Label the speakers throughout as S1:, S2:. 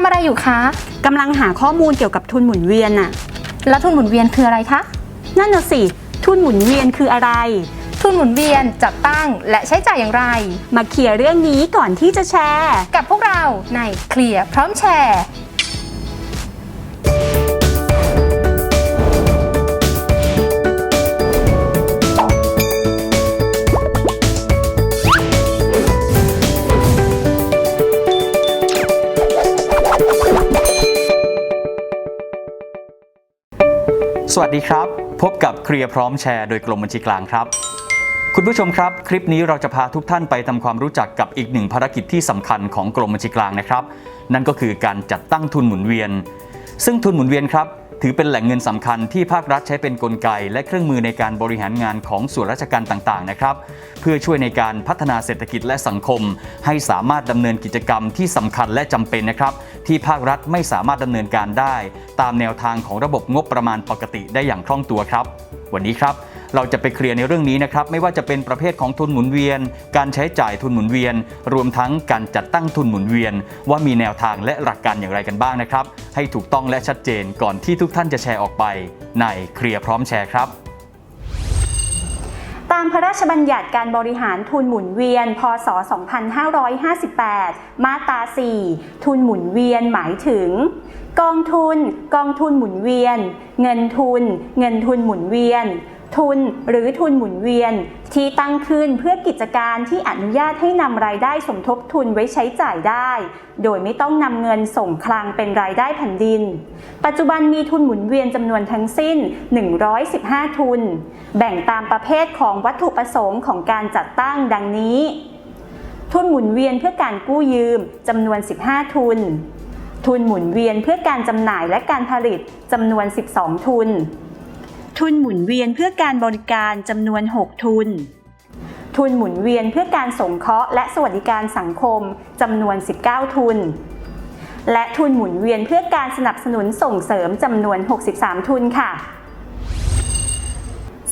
S1: ำอะไรอยู่คะ
S2: กำลังหาข้อมูลเกี่ยวกับทุนหมุนเวียนน่ะ
S1: แล้วทุนหมุนเวียนคืออะไรคะ
S2: นั่นน่ะสิ ทุนหมุนเวียนคืออะไร
S1: ทุนหมุนเวียนจัดตั้งและใช้จ่ายอย่างไร
S2: มาเคลียร์เรื่องนี้ก่อนที่จะแชร์
S1: กับพวกเราในเคลียร์พร้อมแชร์
S3: วัสดีครับ พบกับเคลียร์พร้อมแชร์โดยกรมบัญชีกลางครับ คุณผู้ชมครับ คลิปนี้เราจะพาทุกท่านไปทำความรู้จักกับอีกหนึ่งภารกิจที่สำคัญของกรมบัญชีกลางนะครับ นั่นก็คือการจัดตั้งทุนหมุนเวียน ซึ่งทุนหมุนเวียนครับ ถือเป็นแหล่งเงินสำคัญที่ภาครัฐใช้เป็นกลไก และเครื่องมือในการบริหารงานของส่วนราชการต่างๆนะครับ เพื่อช่วยในการพัฒนาเศรษฐกิจและสังคม ให้สามารถดำเนินกิจกรรมที่สำคัญและจำเป็นนะครับ ที่ภาครัฐไม่สามารถดำเนินการได้ ตามแนวทางของระบบงบประมาณปกติได้อย่างคล่องตัวครับ วันนี้ครับเราจะไปเคลียร์ในเรื่องนี้นะครับ ไม่ว่าจะเป็นประเภทของทุนหมุนเวียน การใช้จ่ายทุนหมุนเวียน รวมทั้งการจัดตั้งทุนหมุนเวียน ว่ามีแนวทางและหลักการอย่างไรกันบ้างนะครับ ให้ถูกต้องและชัดเจนก่อนที่ทุกท่านจะแชร์ออกไป ในเคลียร์พร้อมแชร์ครับ
S2: ตามพระราชบัญญัติการบริหารทุนหมุนเวียน พศ 2558 มาตรา 4 ทุนหมุนเวียนหมายถึง กองทุน กองทุนหมุนเวียน เงินทุน เงินทุนหมุนเวียน ทุนหรือทุนหมุนเวียน ที่ตั้งขึ้นเพื่อกิจการที่อนุญาตให้นำรายได้สมทบทุนไว้ใช้จ่ายได้ โดยไม่ต้องนำเงินส่งคลังเป็นรายได้แผ่นดิน ปัจจุบันมีทุนหมุนเวียนจำนวนทั้งสิ้น 115 ทุน แบ่งตามประเภทของวัตถุประสงค์ของการจัดตั้งดังนี้ ทุนหมุนเวียนเพื่อการกู้ยืมจำนวน 15 ทุน ทุนหมุนเวียนเพื่อการจำหน่ายและการผลิตจำนวน 12 ทุน ทุนหมุนเวียนเพื่อการบริการจำนวน 6 ทุน ทุนหมุนเวียนเพื่อการสงเคราะห์และสวัสดิการสังคมจำนวน 19 ทุน และทุนหมุนเวียนเพื่อการสนับสนุนส่งเสริมจำนวน 63 ทุนค่ะ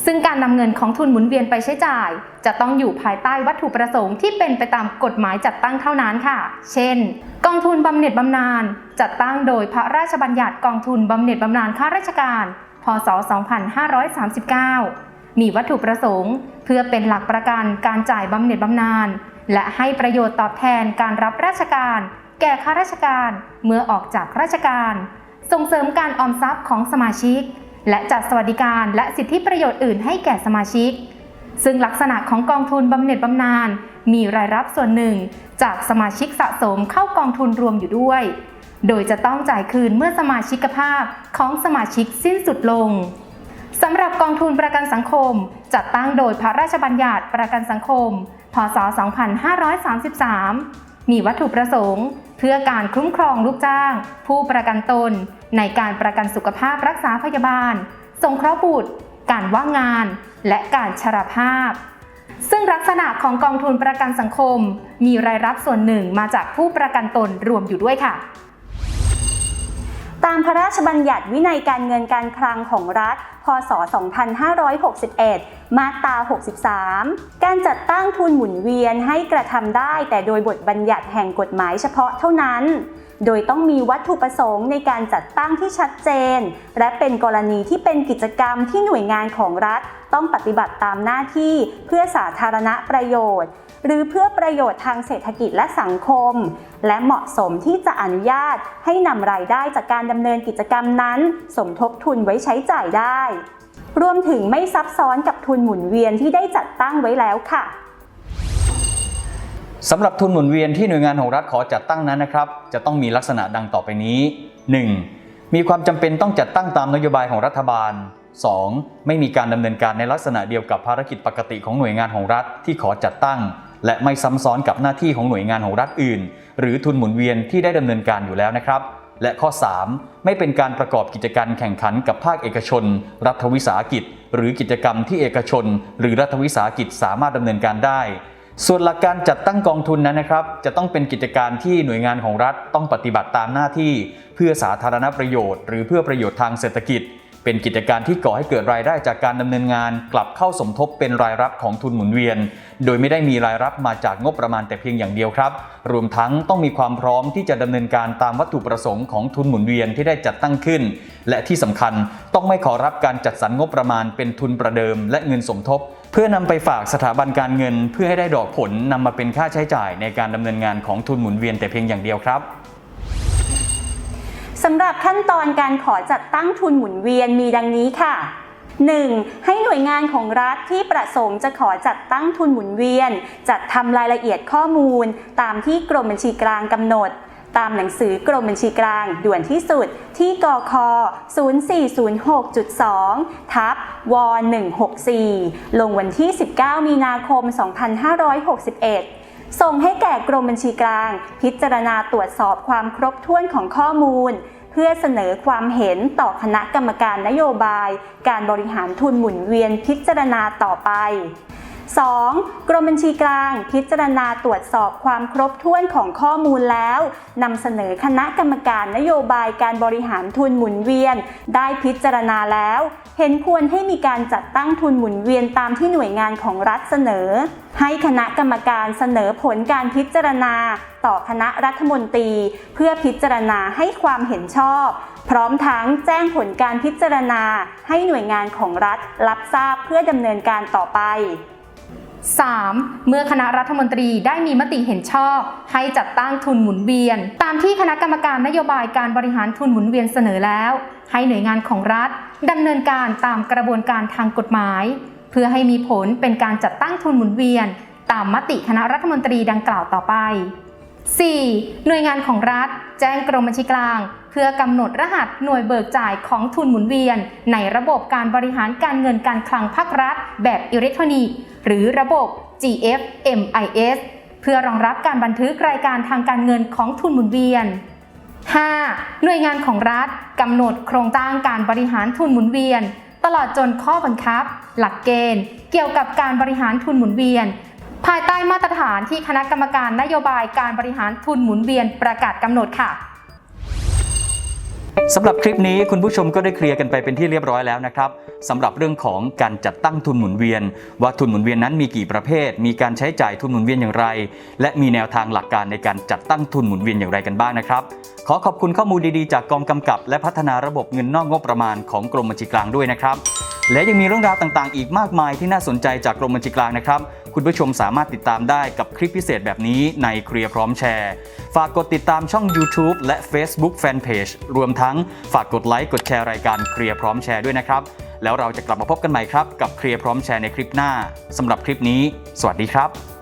S1: ซึ่งการนำเงินของทุนหมุนเวียนไปใช้จ่าย จะต้องอยู่ภายใต้วัตถุประสงค์ที่เป็นไปตามกฎหมายจัดตั้งเท่านั้นค่ะ เช่น กองทุนบำเหน็จบำนาญจัดตั้งโดยพระราชบัญญัติกองทุนบำเหน็จบำนาญข้าราชการ ศ 2539 มีวัตถุประสงค์ เพื่อเป็นหลักประกันการจ่ายบำเหน็จบำนาญและให้ประโยชน์ตอบแทนการรับราชการ แก่ข้าราชการเมื่อออกจากราชการ ส่งเสริมการออมทรัพย์ของสมาชิก และจัดสวัสดิการและสิทธิประโยชน์อื่นให้แก่สมาชิก ซึ่งลักษณะของกองทุนบำเหน็จบำนาญมีรายรับส่วนหนึ่ง จากสมาชิกสะสมเข้ากองทุนรวมอยู่ด้วย โดยจะต้องจ่ายคืนเมื่อสมาชิกภาพของสมาชิกสิ้นสุดลงสำหรับกองทุนประกันสังคม จัดตั้งโดยพระราชบัญญัติประกันสังคม พศ 2533 มีวัตถุประสงค์ เพื่อการคุ้มครองลูกจ้าง ผู้ประกันตน ในการประกันสุขภาพรักษาพยาบาล สงเคราะห์บุตร การว่างงาน และการชราภาพ ซึ่งลักษณะของกองทุนประกันสังคม มีรายรับส่วนหนึ่งมาจากผู้ประกันตนรวมอยู่ด้วยค่ะ
S2: ตามพระราชบัญญัติวินัยการเงินการคลังของรัฐ พศ 2561 มาตรา 63 การจัดตั้งทุนหมุนเวียนให้กระทำได้ แต่โดยบทบัญญัติแห่งกฎหมายเฉพาะเท่านั้น โดยต้องมีวัตถุประสงค์ในการจัดตั้งที่ชัดเจน และเป็นกรณีที่เป็นกิจกรรมที่หน่วยงานของรัฐ ต้องปฏิบัติตามหน้าที่เพื่อสาธารณประโยชน์ หรือเพื่อประโยชน์ทางเศรษฐกิจและสังคม และเหมาะสมที่จะอนุญาตให้นำรายได้จากการดำเนินกิจกรรมนั้น สมทบทุนไว้ใช้จ่ายได้ รวมถึงไม่ซับซ้อนกับทุนหมุนเวียนที่ได้จัดตั้งไว้แล้วค่ะ
S3: สำหรับทุนหมุนเวียนที่หน่วยงานของรัฐขอจัดตั้งนั้นนะครับ จะต้องมีลักษณะดังต่อไปนี้ 1. มีความจำเป็นต้องจัดตั้งตามนโยบายของรัฐบาล 2. ไม่มีการดำเนินการในลักษณะเดียวกับภารกิจปกติของหน่วยงานของรัฐที่ขอจัดตั้ง และไม่ซ้ำซ้อนกับหน้าที่ของหน่วยงานของรัฐอื่น หรือทุนหมุนเวียนที่ได้ดำเนินการอยู่แล้วนะครับ และข้อ 3. ไม่เป็นการประกอบกิจการแข่งขันกับภาคเอกชน รัฐวิสาหกิจ หรือกิจกรรมที่เอกชน หรือรัฐวิสาหกิจสามารถดำเนินการได้ ส่วนหลักการจัดตั้งกองทุนนั้นนะครับ จะต้องเป็นกิจการที่หน่วยงานของรัฐต้องปฏิบัติตามหน้าที่ เพื่อสาธารณประโยชน์ หรือเพื่อประโยชน์ทางเศรษฐกิจ เป็นกิจการที่ก่อให้เกิดรายได้จากการดำเนินงาน กลับเข้าสมทบเป็นรายรับของทุนหมุนเวียน โดยไม่ได้มีรายรับมาจากงบประมาณแต่เพียงอย่างเดียวครับ รวมทั้งต้องมีความพร้อมที่จะดำเนินการตามวัตถุประสงค์ของทุนหมุนเวียนที่ได้จัดตั้งขึ้น และที่สำคัญต้องไม่ขอรับการจัดสรรงบประมาณเป็นทุนประเดิม และเงินสมทบ เพื่อนำไปฝากสถาบันการเงิน เพื่อให้ได้ดอกผลนำมาเป็นค่าใช้จ่ายในการดำเนินงานของทุนหมุนเวียนแต่เพียงอย่างเดียวครับ
S2: สำหรับขั้นตอนการขอจัดตั้งทุนหมุนเวียนมีดังนี้ค่ะ 1. ให้หน่วยงานของรัฐที่ประสงค์จะขอจัดตั้งทุนหมุนเวียน จัดทำรายละเอียดข้อมูล ตามที่กรมบัญชีกลางกำหนด ตามหนังสือกรมบัญชีกลาง ด่วนที่สุด ที่กค0406.2 ทับว164 ลงวันที่ 19 มีนาคม 2561 ส่งให้แก่กรมบัญชีกลาง พิจารณาตรวจสอบความครบถ้วนของข้อมูล เพื่อเสนอความเห็นต่อคณะกรรมการนโยบาย การบริหารทุนหมุนเวียนพิจารณาต่อไป 2. กรมบัญชีกลาง พิจารณาตรวจสอบความครบถ้วนของข้อมูลแล้วนำเสนอคณะกรรมการนโยบายการบริหารทุนหมุนเวียน ได้พิจารณาแล้ว เห็นควรให้มีการจัดตั้งทุนหมุนเวียนตามที่หน่วยงานของรัฐเสนอ ให้คณะกรรมการเสนอผลการพิจารณา ต่อคณะรัฐมนตรี เพื่อพิจารณาให้ความเห็นชอบ พร้อมทั้งแจ้งผลการพิจารณา ให้หน่วยงานของรัฐรับทราบเพื่อดำเนินการต่อไป
S1: 3. เมื่อคณะรัฐมนตรีได้มีมติเห็นชอบ ให้จัดตั้งทุนหมุนเวียน ตามที่คณะกรรมการนโยบายการบริหารทุนหมุนเวียนเสนอแล้ว ให้หน่วยงานของรัฐดำเนินการตามกระบวนการทางกฎหมาย เพื่อให้มีผลเป็นการจัดตั้งทุนหมุนเวียน ตามมติคณะรัฐมนตรีดังกล่าวต่อไป 4. หน่วยงานของรัฐ แจ้งกรมบัญชีกลาง เพื่อกำหนดรหัสหน่วยเบิกจ่ายของทุนหมุนเวียน ในระบบการบริหารการเงินการคลังภาครัฐ แบบอิเล็กทรอนิกส์ หรือระบบ GFMIS เพื่อรองรับการบันทึกรายการทางการเงินของทุนหมุนเวียน 5. หน่วยงานของรัฐกำหนดโครงสร้างการบริหารทุนหมุนเวียน ตลอดจนข้อบังคับ หลักเกณฑ์ เกี่ยวกับการบริหารทุนหมุนเวียน ภายใต้มาตรฐานที่คณะกรรมการนโยบายการบริหารทุนหมุนเวียนประกาศกำหนดค่ะ
S3: สำหรับคลิปนี้คุณผู้ชมก็ได้เคลียร์กันไปเป็นที่เรียบร้อยแล้วนะครับสำหรับเรื่องของการจัดตั้งทุนหมุนเวียน ว่าทุนหมุนเวียนนั้นมีกี่ประเภท มีการใช้จ่ายทุนหมุนเวียนอย่างไร และมีแนวทางหลักการในการจัดตั้งทุนหมุนเวียนอย่างไรกันบ้างนะครับ ขอขอบคุณข้อมูลดีๆ จากกองกำกับ และพัฒนาระบบเงินนอกงบประมาณของกรมบัญชีกลางด้วยนะครับ และยังมีเรื่องราวต่างๆ อีกมากมายที่น่าสนใจจากกรมบัญชีกลางนะครับ คุณผู้ชมสามารถติดตามได้กับคลิปพิเศษแบบนี้ในเคลียร์พร้อมแชร์ ฝากกดติดตามช่อง YouTube และ Facebook Fanpage รวมทั้งฝากกดไลค์กดแชร์รายการเคลียร์พร้อมแชร์ด้วยนะครับ แล้วเราจะกลับมาพบกันใหม่ครับกับเคลียร์พร้อมแชร์ในคลิปหน้าสำหรับคลิปนี้ สวัสดีครับ